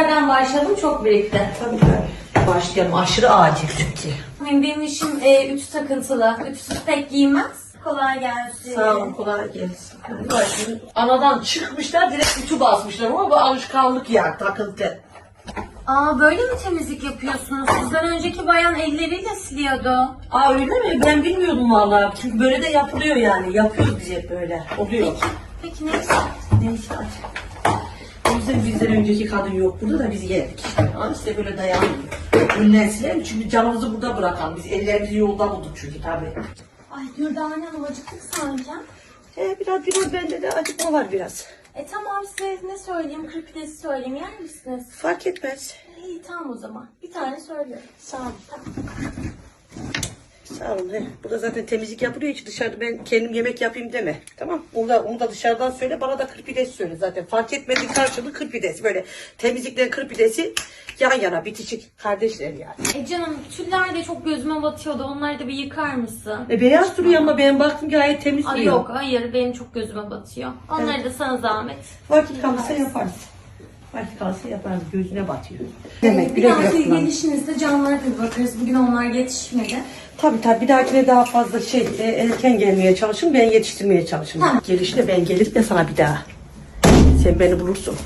Nereden başlayalım? Çok birikti. Tabii tabii. Başlayalım. Aşırı acil çünkü. Benim işim e, ütü takıntılı. Ütüsüz pek giyinmez. Kolay gelsin. Sağ olun. Kolay gelsin. Bak şimdi Anadan çıkmışlar direkt ütü basmışlar ama bu alışkanlık ya takıntı. Aa böyle mi temizlik yapıyorsunuz? Sizden önceki bayan elleriyle siliyordu. Aa öyle mi? Ben bilmiyordum vallahi. Çünkü böyle de yapılıyor yani. Yapıyoruz biz hep böyle. Oluyor. Peki neyse. Neyse yüzden bizden önceki kadın yok burada da biz geldik. Ama size böyle dayanmıyor. Ünlensiler çünkü canımızı burada bırakan. Biz ellerimizi yolda bulduk çünkü tabii. Ay Dürdane Hanım acıktık sanki. He, biraz biraz bende de acıkma var biraz. E tamam size ne söyleyeyim? Kırpidesi söyleyeyim. Yer misiniz? Fark etmez. İyi tamam o zaman. Bir tane söylüyorum. Sağ olun. Sağ olun. He. Burada zaten temizlik yapılıyor hiç dışarıda ben kendim yemek yapayım deme. Tamam. Onu da, onu da dışarıdan söyle bana da kırpides söyle zaten. Fark etmediği karşılığı kırpides. Böyle temizlikle kırpidesi yan yana bitişik kardeşler yani. E canım tüller de çok gözüme batıyordu. Onları da bir yıkar mısın? E beyaz duruyor ama ben baktım gayet temiz Ay duruyor. yok hayır benim çok gözüme batıyor. Onları da sana zahmet. Vakit kalırsa yaparız. Vakit kalırsa yaparız. Gözüne batıyor. Demek bir bile dahaki gelişinizde camlara da bir bakarız. Bugün onlar yetişmedi. Tabii tabii bir dahakine daha fazla şey e, erken gelmeye çalışın ben yetiştirmeye çalışın. Tamam. Gelişte ben gelip de sana bir daha. Sen beni bulursun.